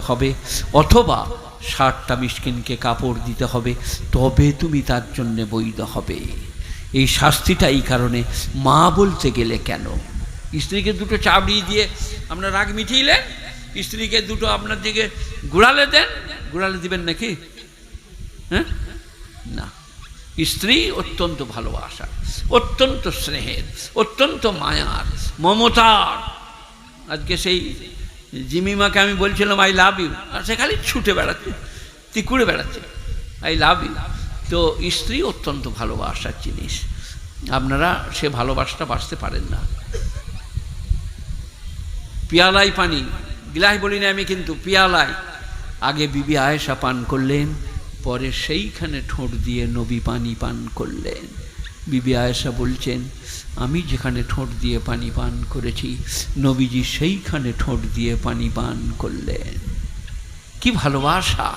হবে, অথবা ষাটটা মিসকিনকে কাপড় দিতে হবে, তবে তুমি তার জন্য বৈধ হবে। এই শাস্তিটা এই কারণে মা বলতে গেলে কেন? স্ত্রীকে দুটো চাবড়ি দিয়ে আপনার রাগ মিটিয়েলেন স্ত্রীকে দুটো আপনার দিকে গুড়ালে দেন, গুড়ালে দিবেন নাকি? হ্যাঁ? না। স্ত্রী অত্যন্ত ভালোবাসা, অত্যন্ত স্নেহের, অত্যন্ত মায়ার, মমতার। আজকে সেই জিমিমাকে আমি বলছিলাম আই লাভ ইউ আর সে খালি ছুটে বেড়াচ্ছে, তিকুড়ে বেড়াচ্ছে। আই লাভ ইউ তো স্ত্রী অত্যন্ত ভালোবাসার জিনিস। আপনারা সে ভালোবাসাটা বাঁচতে পারেন না। পিয়ালাই পানি। গিলাস বলি না আমি কিন্তু, পিয়ালাই। আগে বিবি আয়েশা পান করলেন, পরে সেইখানে ঠোঁট দিয়ে নবী পানি পান করলেন। বিবি আয়েশা বলছেন, আমি যেখানে ঠোঁট দিয়ে পানি পান করেছি, নবীজি সেইখানে ঠোঁট দিয়ে পানি পান করলেন। কি ভালোবাসা,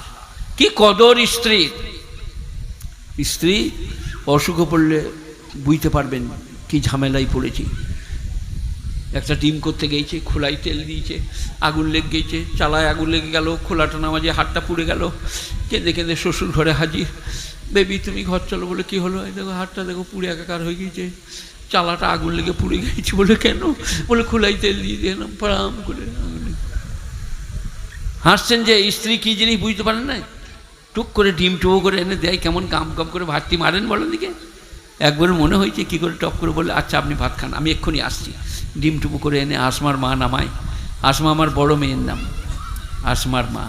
কি কদর স্ত্রীর স্ত্রী অসুখে পড়লে বুঝতে পারবেন কি ঝামেলায় পড়েছি। একটা ডিম করতে গিয়েছে খোলায় তেল দিয়েছে, আগুন লেগে গিয়েছে চালায় আগুন লেগে গেল, খোলাটা নামাজে হাতটা পুড়ে গেল। কেঁদে কেঁদে শ্বশুর ঘরে হাজির। বেবি, তুমি ঘর চলো বলে কি হলো? দেখো, হাতটা দেখো, পুড়ে একাকার হয়ে গিয়েছে। চালাটা আগুন লেগে পুড়ে গিয়েছে বলে কেন? বলে খোলাই তেল দিয়ে দিলাম পারাম করে হাসছেন যে স্ত্রী কী জিনিস বুঝতে পারেন না টুক করে ডিম টুকো করে এনে দেয়, কেমন কাম কাম করে ভাতটি মারেন বলেন দিকে? একবার মনে হয়েছে, কী করে টপ করে বলে আচ্ছা আপনি ভাত খান, আমি এক্ষুনি আসছি। ডিম টুপু করে এনে আসমার মা নামায়। আসমা আমার বড় মেয়ের নাম। আসমার মা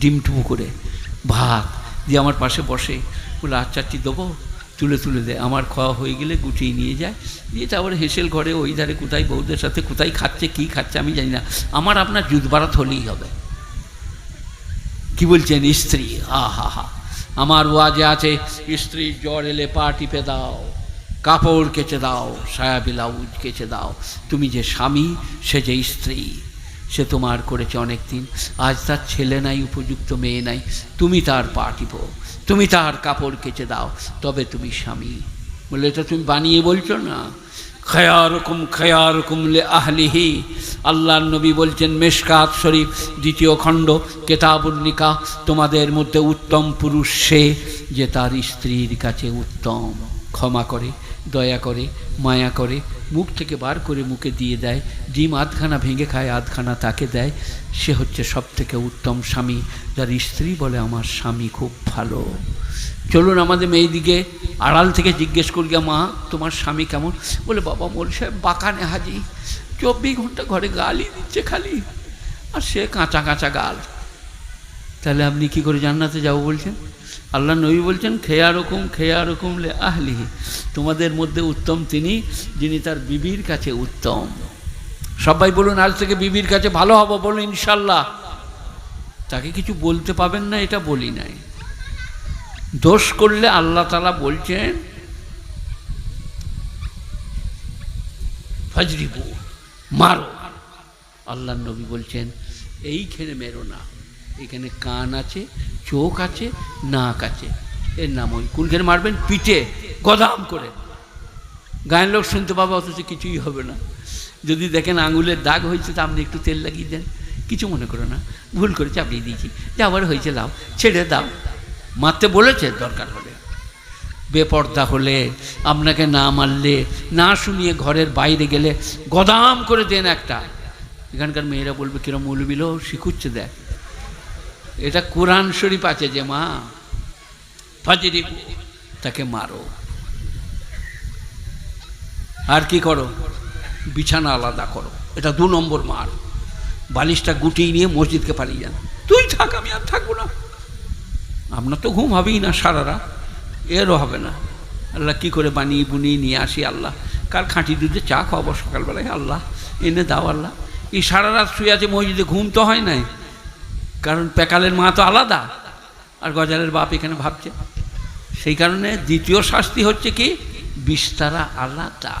ডিম টুপু করে ভাত দিয়ে আমার পাশে বসে। বলে আচ্ছা দেবো, তুলে তুলে দেয় আমার খাওয়া হয়ে গেলে গুটিয়ে নিয়ে যায়। দিয়ে তারপরে হেসেল ঘরে ওই ধারে কোথায় বউদের সাথে কোথায় খাচ্ছে, কী খাচ্ছে আমি জানি না। আমার আপনার জুত বারাত হলেই হবে। কি বলছেন স্ত্রী? হা হা হা। আমার ওয়াজে আছে স্ত্রী জ্বর এলে পা টিপে দাও, কাপড় কেচে দাও সায়া ব্লাউজ কেচে দাও। তুমি যে স্বামী, সে যে স্ত্রী। সে তোমার করেছে অনেক দিন আজ তার ছেলে নাই, উপযুক্ত মেয়ে নাই। তুমি তার পা টিপো, তুমি তার কাপড় কেচে দাও, তবে তুমি স্বামী। বলে, এটা তুমি বানিয়ে বলছো না? খয়ারকম খয়ারকম লে আহলিহি। আল্লাহর নবী বলছেন, মেশকাত শরীফ, দ্বিতীয় খণ্ড কেতাবুল নিকা তোমাদের মধ্যে উত্তম পুরুষ সে যে তার স্ত্রীর কাছে উত্তম। ক্ষমা করে, দয়া করে, মায়া করে মুখ থেকে বার করে মুখে দিয়ে দেয়। ডিম আধখানা ভেঙে খায়, আধখানা তাকে দেয়। সে হচ্ছে সব থেকে উত্তম স্বামী, যার স্ত্রী বলে আমার স্বামী খুব ভালো। চলুন আমাদের মেয়েদিকে আড়াল থেকে জিজ্ঞেস করি মা, তোমার স্বামী কেমন? বলে, বাবা মোল সাহেব, বাঁকানে হাজি চব্বিশ ঘণ্টা ঘরে গালই দিচ্ছে খালি। আর সে কাঁচা কাঁচা গাল। তাহলে আপনি কি করে জান্নাতে যাব বলছেন? আল্লাহ নবী বলছেন, খেয়া রকম খেয়া রকম লে আহলিহি। তোমাদের মধ্যে উত্তম তিনি, যিনি তার বিবির কাছে উত্তম। সবাই বলুন, আজ থেকে বিবির কাছে ভালো হব? বলুন ইনশাল্লাহ তাকে কিছু বলতে পাবেন না, এটা বলি নাই। দোষ করলে আল্লাহ তালা বলছেন, ফজরিবু, মারো। আল্লাহ নবী বলছেন, এইখানে মেরো না। এখানে কান আছে, চোখ আছে, নাক আছে। এর নাম ওই কোনখানে মারবেন পিঠে, গদাম করে। গায়ের লোক শুনতে পাবে, অথচ কিছুই হবে না। যদি দেখেন আঙুলের দাগ হয়েছে, তা আপনি একটু তেল লাগিয়ে দেন। কিছু মনে করো না, ভুল করে চাপিয়ে দিয়েছি। যা আবার হয়েছে, লাও, ছেড়ে দাও। মারতে বলেছে, দরকার হলে বেপর্দা হলে, আপনাকে না মারলে, না শুনিয়ে ঘরের বাইরে গেলে গদাম করে দেন একটা। এখানকার মেয়েরা বলবে, কিরম মৌলবিল শিখুচ্ছে দেখ। এটা কোরআন শরীফ আছে যে মা ফাজিরি তাকে মারো। আর কি করো? বিছানা আলাদা করো। এটা দু নম্বর মার। বালিশটা গুটিয়ে নিয়ে মসজিদকে পালিয়ে যান। তুই থাক, আমি আর থাকব না। আপনার তো ঘুম হবেই না সারা রাত এরও হবে না। আল্লাহ কি করে বানিয়ে বুনিয়ে নিয়ে আসি আল্লাহ। কার খাঁটি দুধে চা খাওয়াবো সকালবেলায়। আল্লাহ, এনে দাও আল্লাহ। এই সারা রাত শুয়ে আছে মসজিদে, ঘুম তো হয় নাই। কারণ পেকালের মা তো আলাদা, আর গজালের বাপ এখানে ভাবছে। সেই কারণে দ্বিতীয় শাস্তি হচ্ছে কি? বিস্তারা আলাদা।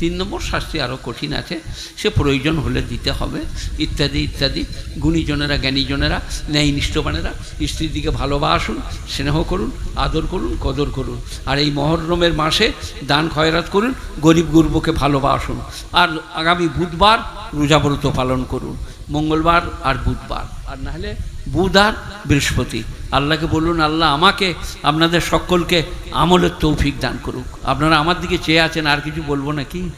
তিন নম্বর শাস্তি আরও কঠিন আছে, সে প্রয়োজন হলে দিতে হবে, ইত্যাদি ইত্যাদি। গুণীজনেরা, জ্ঞানীজনেরা, ন্যায়নিষ্ঠবানেরা, স্ত্রীর দিকে ভালোবাসুন, স্নেহ করুন, আদর করুন, কদর করুন। আর এই মহরমের মাসে দান খয়রাত করুন, গরিব গুরবকে ভালোবাসুন। আর আগামী বুধবার রোজাব্রত পালন করুন। মঙ্গলবার আর বুধবার। আর নাহলে বুধ আর বৃহস্পতি। আল্লাহকে বলুন, আল্লাহ আমাকে, আপনাদের সকলকে আমলের তৌফিক দান করুক। আপনারা আমার দিকে চেয়ে আছেন, আর কিছু বলব নাকি?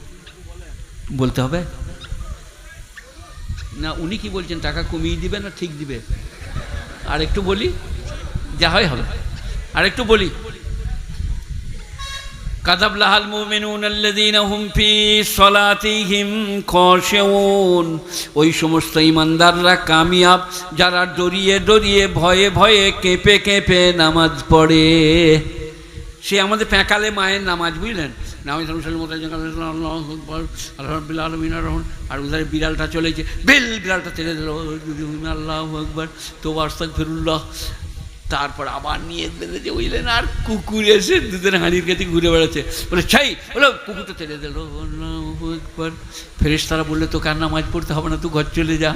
বলতে হবে? না, উনি কি বলছেন, টাকা কমিয়ে দিবে না ঠিক দিবে? আর একটু বলি, যা হয় হবে। আর একটু বলি কাদাবলাহাল হুম ফি সলাতিহিম খাশিউন ওই সমস্ত ইমানদাররা কামিয়াব যারা ডরিয়ে ডরিয়ে ভয়ে ভয়ে কেঁপে কেঁপে নামাজ পড়ে সে আমাদের প্যাঁকালে মায়ের নামাজ বুঝলেন নামাজ রহমান আর উধারে বিড়ালটা চলেছে বেল বিড়ালটা ছেড়ে দিল আল্লাহ একবার তো আস্তাক ফিরুল্লাহ তারপর আবার নিয়ে বেঁধেছে বুঝলেন আর কুকুর এসে দুধের হাঁড়ির কাছে ঘুরে বেড়াচ্ছে। বলে, ছাই! বলো, কুকুরটা ছেড়ে দিল একবার ফেরেস তারা বললে তো কার নামাজ পড়তে হবে না, তুই ঘর চলে যা।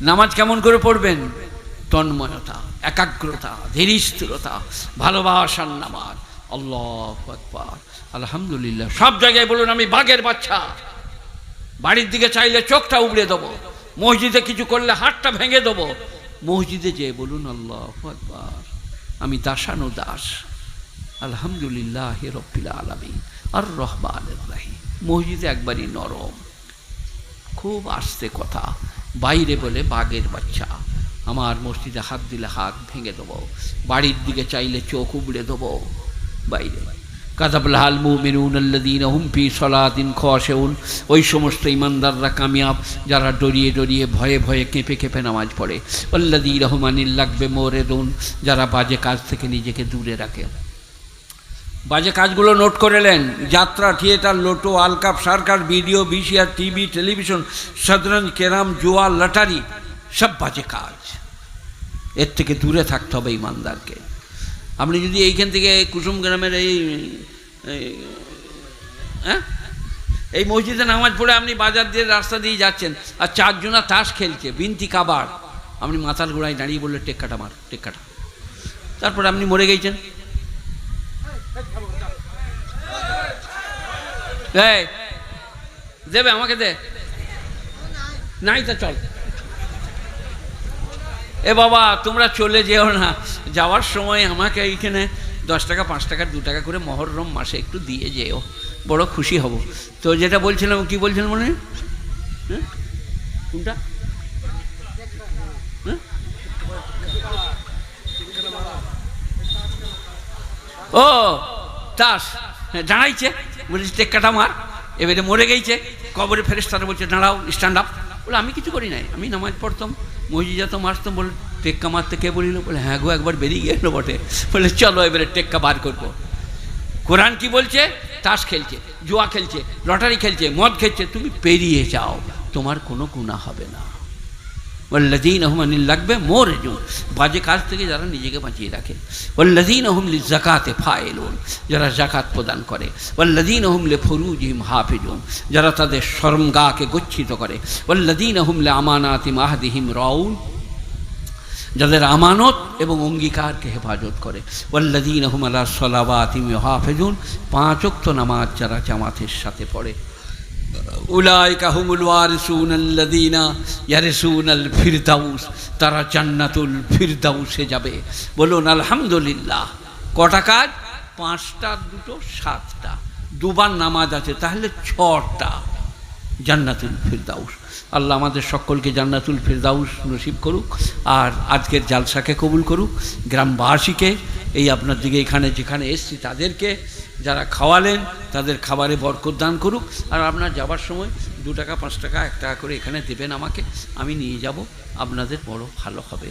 নামাজ কেমন করে পড়বেন? তন্ময়তা, একাগ্রতা, ধীরস্থিরতা, ভালোবাসার নামাজ। আল্লাহ আকবার। আলহামদুলিল্লাহ। সব জায়গায় বলুন, আমি বাঘের বাচ্চা। বাড়ির দিকে চাইলে চোখটা উবড়ে দেবো। মসজিদে কিছু করলে হাতটা ভেঙে দেবো। মসজিদে যেয়ে বলুন, আল্লাহ আকবার, আমি দাসানো দাস। আলহামদুলিল্লাহ রব্বিল আলমী আর রহমান রাহি মসজিদে একবারই নরম। খুব আস্তে কথা। বাইরে বলে, বাঘের বাচ্চা, আমার মসজিদে হাত দিলে হাত ভেঙে দেবো। বাড়ির দিকে চাইলে চোখ উবড়ে দেবো। বাইরে বাইরে। কাদাবলাহাল মুমিনুন আল্লাদিন হুমফি সলাদিন খাশেউন। ওই সমস্ত ইমানদাররা কামিয়াব, যারা ডরিয়ে ডরিয়ে ভয়ে ভয়ে কেঁপে কেঁপে নামাজ পড়ে। আল্লাদি রহমানিল লাগবে মোরে দুন যারা বাজে কাজ থেকে নিজেকে দূরে রাখে। বাজে কাজগুলো নোট করে নেন। যাত্রা, থিয়েটার, লোটো, আলকাপ সার্কার ভিডিও, বিসিআর, টিভি, টেলিভিশন শতরঞ্জ কেরাম, জোয়া, লটারি, সব বাজে কাজ। এর থেকে দূরে থাকতে হবে ইমানদারকে। আপনি যদি এইখান থেকে কুসুম গ্রামের এই হ্যাঁ? এই মসজিদে নামাজ পড়ে আপনি বাজার দিয়ে রাস্তা দিয়ে যাচ্ছেন, আর চারজনা তাস খেলছে, বিনতি কাবার আপনি মাথার গোড়ায় দাঁড়িয়ে বললে টেক্কাটা মার টেক্কাটা তারপরে আপনি মরে গেছেন। দেবে আমাকে দে। নাই তা চল। এ বাবা, তোমরা চলে যেও না। যাওয়ার সময় আমাকে এইখানে দশ টাকা, পাঁচ টাকা, দু টাকা করে মহরম মাসে একটু দিয়ে যেও। বড় খুশি হব। তো যেটা বলছিলাম, কি বলছিলাম মনে? হ্যাঁ? কোনটা? হ্যাঁ? ও তাস হ্যাঁ দাঁড়াইছে। বলছি, টেক্কাটা মার। এবারে মরে গেছে। কবরে ফেরেস্তারা বলছে, দাঁড়াও স্ট্যান্ড আপ বলে, আমি কিছু করি নাই। আমি নামাজ পড়তাম, মসজিদ মারতাম বলে, টেক্কা মারতে কে বলিল? বলে হ্যাঁ গো, একবার বেরিয়ে গেল বটে। বলে, চলো এবারে টেক্কা বার করব। কোরআন কি বলছে? তাস খেলছে, জুয়া খেলছে, লটারি খেলছে, মদ খেলছে, তুমি পেরিয়ে যাও। তোমার কোনো গুণা হবে না। ওল্লাদিন আহমানিল লাগবে মোর বাজে কাজ থেকে যারা নিজেকে বাঁচিয়ে রাখে। ওল্লাদিন আহমলি জাকাতে ফায়েলুন যারা জাকাত প্রদান করে। ওল্লাদিন আহমলে ফরুজিম হাফিজুন, যারা তাদের শরমগাকে গচ্ছিত করে। ওল্লাদিন আহমলে আমানাতি মাহাদিহিম রাউল যাদের আমানত এবং অঙ্গীকারকে হেফাজত করে। ওল্লাদিন আহমাল্লা সলাবাতিম হাফেজুন পাঁচক্ত নামাজ যারা জামাতের সাথে পড়ে। ইয়ারিসুনাল ফিরদাউস, তারা জান্নাতুল ফিরদাউসে যাবে। বলুন, আলহামদুলিল্লাহ। কটা কাজ? পাঁচটা, দুটো, সাতটা। দুবার নামাজ আছে, তাহলে ছটা। জান্নাতুল ফিরদাউস। আল্লাহ আমাদের সকলকে জান্নাতুল ফিরদাউস নসিব করুক, আর আজকের জালসাকে কবুল করুক। গ্রামবাসীকে, এই আপনার দিকে এখানে যেখানে এসছি, তাদেরকে যারা খাওয়ালেন, তাদের খাবারে বরকত দান করুক। আর আপনার যাবার সময় দু টাকা, পাঁচ টাকা, এক টাকা করে এখানে দেবেন আমাকে, আমি নিয়ে যাব, আপনাদের বড় ভালো হবে।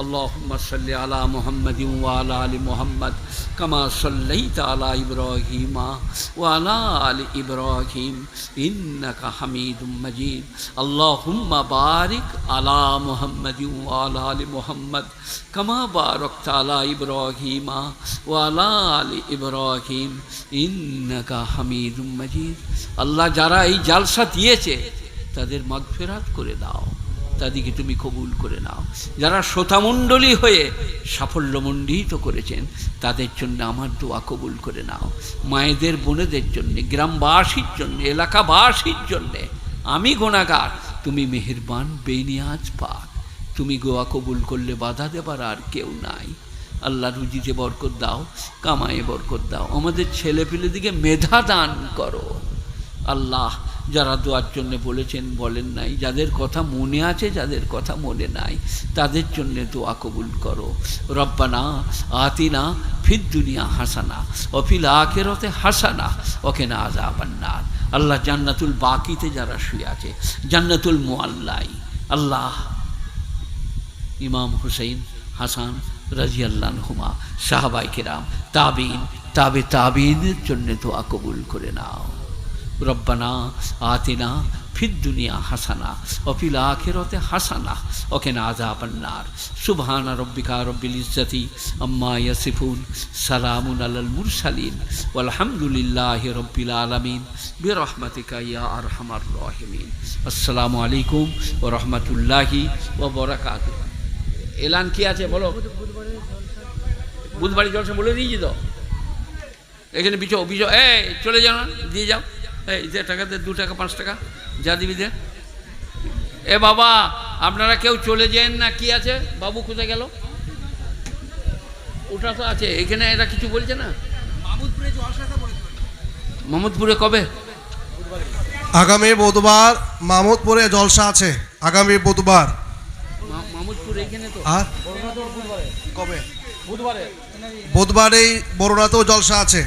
اللهم صل على محمد وعلى ال محمد كما صليت على ابراهيم وعلى ال ابراهيم انك حميد مجيد اللهم بارك على محمد وعلى ال محمد كما باركت على ابراهيم وعلى ال ابراهيم انك حميد مجيد আল্লাহ যারা এই জালসা দিয়েছে তাদের মাগফিরাত করে দাও তাদেরকে তুমি কবুল করে নাও। যারা শ্রোতামণ্ডলী হয়ে সাফল্যমণ্ডিত করেছেন, তাদের জন্য আমার দোয়া কবুল করে নাও। মায়েদের, বোনেদের জন্যে, গ্রামবাসীর জন্যে, এলাকাবাসীর জন্যে আমি গোনাগার তুমি মেহেরবান, বেনিয়াজ পাক। তুমি গোয়া কবুল করলে বাধা দেবার আর কেউ নাই। আল্লাহ রুজিতে বরকত দাও, কামায়ে বরকত দাও। আমাদের ছেলে দিকে মেধা দান করো। আল্লাহ যারা দোয়ার জন্য বলেছেন, বলেন নাই। যাদের কথা মনে আছে, যাদের কথা মনে নাই, তাদের জন্য দোয়া কবুল করো। রব্বানা আতিনা ফির দুনিয়া হাসানা অফিল আখেরতে হাসানা ওকে না আজাবান্নার আল্লাহ জান্নাতুল বাকিতে যারা শুয়ে আছে, জান্নাতুল মোয়াল্লাই আল্লাহ ইমাম হুসেন হাসান রাজিয়াল্লাহ হুমা সাহাবাই কিরাম, তাবিন, তাবে তাবিনের জন্য দোয়া কবুল করে নাও। রব্বানা আতিনা ফির দুনিয়া হাসানা অফিল আখেরতে হাসানা ওকে না আজাবান্নার সুবহানা রব্বিকা রব্বিল ইজ্জতি আম্মা ইয়াসিফুন, সালামুন আলাল মুরসালিন আলহামদুলিল্লাহ রব্বিল আলামিন, বিরহমাতিকা ইয়া আরহামার রাহিমিন। আসসালামু আলাইকুম ওয়া রাহমাতুল্লাহি ওয়া বারাকাতুহু। এলান কি আছে বলো? বুধবারই জলসা বলে দিয়েছি তো। এখানে বিচো বিচো এ চলে যাও দিয়ে যাও। এই যে টাকা দে দু টাকা পাঁচ টাকা যা দিবি দে। এ বাবা আপনারা কেউ চলে যান না কি আছে? বাবু কোথায় গেল? ওটা তো আছে এখানে এরা কিছু বলছে না? মোহাম্মদপুরে কবে? আগামী বুধবার মামুদপুরে জলসা আছে আগামী বুধবার। মা- মাহমুদপুর এইখানে তো। আর? কবে? বুধবারেই বরুণাতেও জলসা আছে।